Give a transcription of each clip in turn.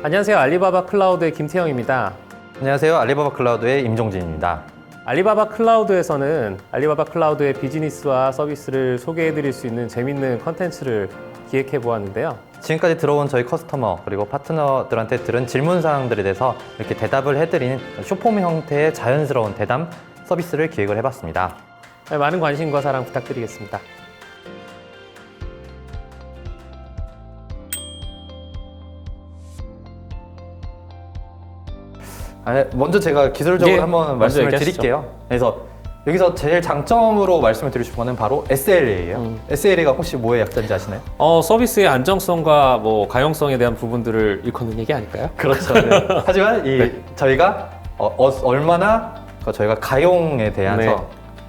안녕하세요. 알리바바 클라우드의 김태형입니다. 안녕하세요. 알리바바 클라우드의 임종진입니다. 알리바바 클라우드에서는 알리바바 클라우드의 비즈니스와 서비스를 소개해 드릴 수 있는 재밌는 컨텐츠를 기획해 보았는데요. 지금까지 들어온 저희 커스터머 그리고 파트너들한테 들은 질문 사항들에 대해서 이렇게 대답을 해드리는 쇼폼 형태의 자연스러운 대담 서비스를 기획을 해봤습니다. 네, 많은 관심과 사랑 부탁드리겠습니다. 아, 먼저 제가 기술적으로 예, 한번 말씀을 얘기하시죠. 드릴게요. 그래서 여기서 제일 장점으로 말씀을 드리고 싶은 거는 바로 SLA예요. 음. SLA가 혹시 뭐의 약자인지 아시나요? 어, 서비스의 안정성과 뭐 가용성에 대한 부분들을 일컫는 얘기 아닐까요? 그렇죠. 네. 하지만 이 저희가 어, 어, 얼마나 그 저희가 가용에 대해서 네.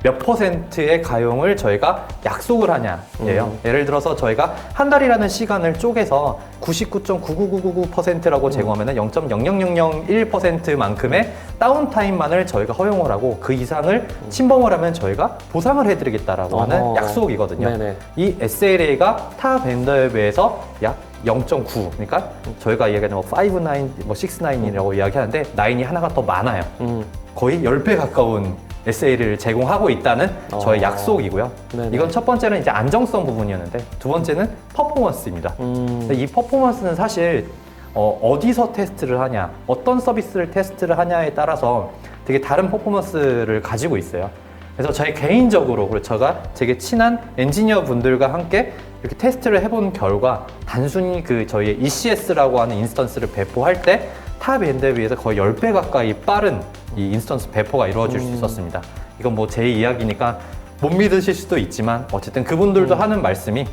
몇 퍼센트의 가용을 저희가 약속을 하냐예요. 음. 예를 들어서 저희가 한 달이라는 시간을 쪼개서 99.9999%라고 제공하면 0.00001%만큼의 다운타임만을 저희가 허용을 하고 그 이상을 침범을 하면 저희가 보상을 해드리겠다라고 하는 어허. 약속이거든요. 네네. 이 SLA가 타 벤더에 비해서 약 0.9. 그러니까 저희가 이야기하는 뭐 5, 9, 뭐 6, 9이라고 이야기하는데 9이 하나가 더 많아요. 음, 거의 10배 가까운 SLA를 제공하고 있다는 저의 어. 약속이고요. 네네. 이건 첫 번째는 이제 안정성 부분이었는데 두 번째는 퍼포먼스입니다. 음, 근데 이 퍼포먼스는 사실 어, 디서 테스트를 하냐, 어떤 서비스를 테스트를 하냐에 따라서 되게 다른 퍼포먼스를 가지고 있어요. 그래서 저희 개인적으로 그리고 제가 되게 친한 엔지니어 분들과 함께 이렇게 테스트를 해본 결과 단순히 그 저희의 ECS라고 하는 인스턴스를 배포할 때 탑 엔드에 비해서 거의 10배 가까이 빠른 이 인스턴스 배포가 이루어질 수 음. 있었습니다. 이건 뭐 제 이야기니까 못 믿으실 수도 있지만 어쨌든 그분들도 음. 하는 말씀이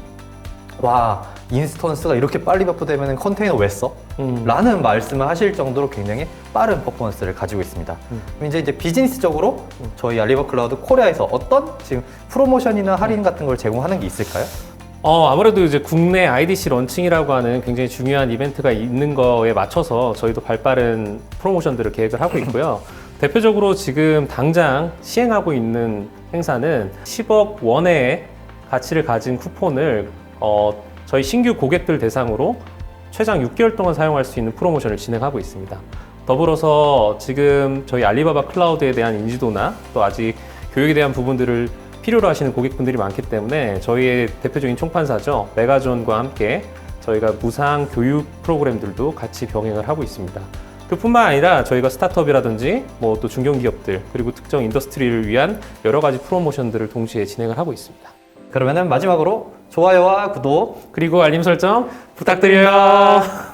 와 인스턴스가 이렇게 빨리 배포되면 컨테이너 왜 써? 음. 라는 말씀을 하실 정도로 굉장히 빠른 퍼포먼스를 가지고 있습니다. 음. 이제 이제 비즈니스적으로 저희 알리버 클라우드 코리아에서 어떤 지금 프로모션이나 할인 같은 걸 제공하는 게 있을까요? 어, 아무래도 이제 국내 IDC 런칭이라고 하는 굉장히 중요한 이벤트가 있는 거에 맞춰서 저희도 발 빠른 프로모션들을 계획을 하고 있고요. 대표적으로 지금 당장 시행하고 있는 행사는 10억 원의 가치를 가진 쿠폰을 어, 저희 신규 고객들 대상으로 최장 6개월 동안 사용할 수 있는 프로모션을 진행하고 있습니다. 더불어서 지금 저희 알리바바 클라우드에 대한 인지도나 또 아직 교육에 대한 부분들을 필요로 하시는 고객분들이 많기 때문에 저희의 대표적인 총판사죠. 메가존과 함께 저희가 무상 교육 프로그램들도 같이 병행을 하고 있습니다. 그뿐만 아니라 저희가 스타트업이라든지 뭐 또 중견기업들 그리고 특정 인더스트리를 위한 여러 가지 프로모션들을 동시에 진행을 하고 있습니다. 그러면은 마지막으로 좋아요와 구독 그리고 알림 설정 부탁드려요.